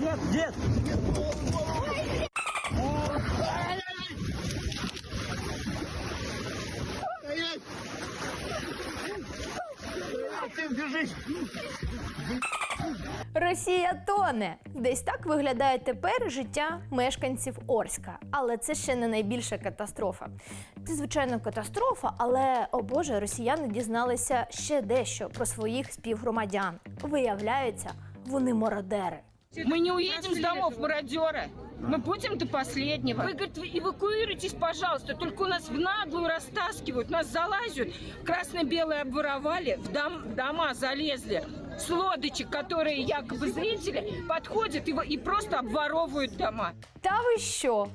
Дед, дед! Росія тоне. Десь так виглядає тепер життя мешканців Орська. Але це ще не найбільша катастрофа. Це звичайно катастрофа, але о Боже, росіяни дізналися ще дещо про своїх співгромадян. Виявляється, вони мародери. Мы не уедем с домов, мародеры. Мы будем до последнего. Вы, говорит, вы эвакуируйтесь, пожалуйста. Только у нас в наглую растаскивают, нас залазят. Красно-белые обворовали, в, дом- в дома залезли. С лодочек, которые якобы зрители, подходят и, во- и просто обворовывают дома. Та ви що?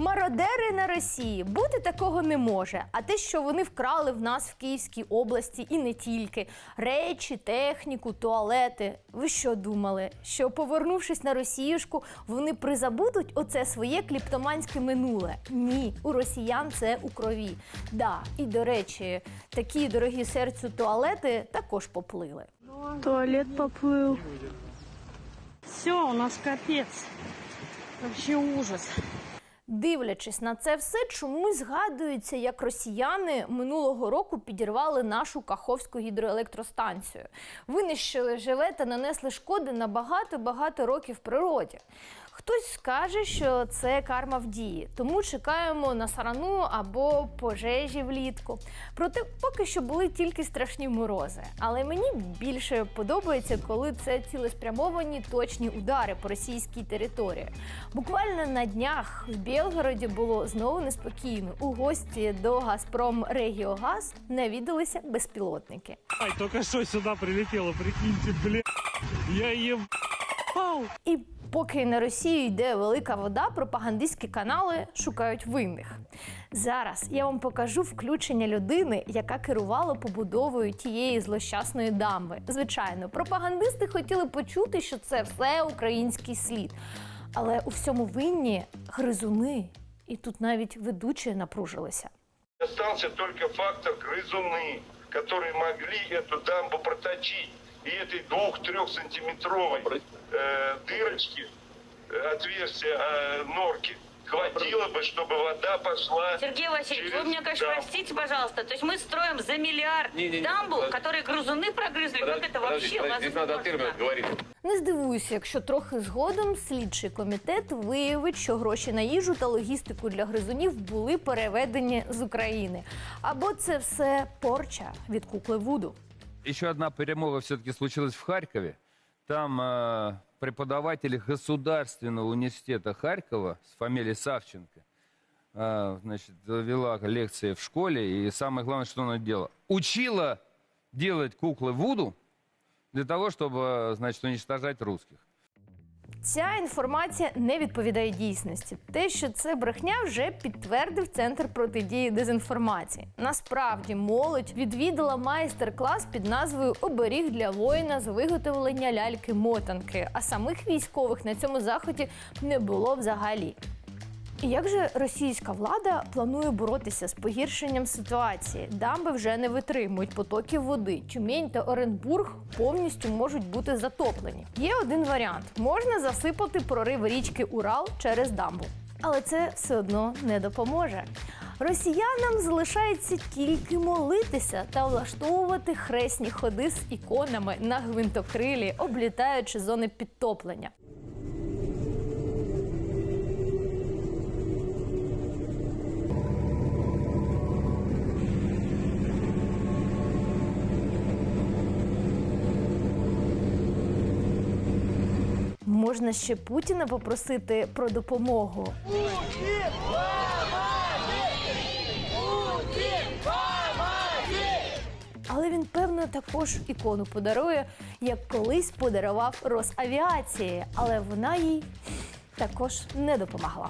Мародери на Росії бути такого не може. А те, що вони вкрали в нас в Київській області і не тільки речі, техніку, туалети. Ви що думали? Що повернувшись на Росіюшку, вони призабудуть оце своє кліптоманське минуле? Ні, у росіян це у крові. Да, і до речі, такі дорогі серцю туалети також поплили. Туалет поплыл. Все, у нас капец. Вообще ужас. Дивлячись на це все, чомусь згадується, як росіяни минулого року підірвали нашу Каховську гідроелектростанцію, винищили живе та нанесли шкоди на багато-багато років природі. Хтось скаже, що це карма в дії, тому чекаємо на сарану або пожежі влітку. Проте поки що були тільки страшні морози. Але мені більше подобається, коли це цілеспрямовані точні удари по російській території. Буквально на днях в Білгороді було знову неспокійно. У гості до Газпром Регіогаз навідалися безпілотники. Ай, только что сюда прилетело, прикиньте, блин. Я еб... І поки на Росію йде велика вода, пропагандистські канали шукають винних. Зараз я вам покажу включення людини, яка керувала побудовою тієї злощасної дамби. Звичайно, пропагандисти хотіли почути, що це все український слід. Але у всьому винні гризуни, і тут навіть ведучі напружилися. Остался только фактор грызуны, которые могли эту дамбу проточить. И этой двух-трехсантиметровой э, дырочки, э, отверстия э, норки хватило бы, чтобы вода пошла Сергей Васильевич, через вы меня, конечно, дамбу. простите, пожалуйста. То есть мы строим за миллиард Не-не-не, дамбу, подожди. которые грызуны прогрызли. как это Подожди, вообще подожди, здесь надо о возможно? терминах говорить. Не здивуюся, якщо трохи згодом слідчий комітет виявить, що гроші на їжу та логістику для гризунів були переведені з України. Або це все порча від кукли Вуду. Еще одна перемога все-таки случилась в Харькове. Там э, преподаватель Государственного университета Харькова с фамилией Савченко э, значит, вела лекции в школе, и самое главное, что она делала. Учила делать куклы Вуду для того, чтобы, значит, уничтожать русских. Ця інформація не відповідає дійсності. Те, що це брехня, вже підтвердив центр протидії дезінформації. Насправді, молодь відвідала майстер-клас під назвою Оберіг для воїна з виготовлення ляльки-мотанки. А самих військових на цьому заході не було взагалі. Як же російська влада планує боротися з погіршенням ситуації? Дамби вже не витримують потоків води. Тюмень та Оренбург повністю можуть бути затоплені. Є один варіант: можна засипати прорив річки Урал через дамбу. Але це все одно не допоможе. Росіянам залишається тільки молитися та влаштовувати хресні ходи з іконами на гвинтокрилі, облітаючи зони підтоплення. Можна ще Путіна попросити про допомогу. Але він, певно, також ікону подарує, як колись подарував Росавіації, але вона їй також не допомогла.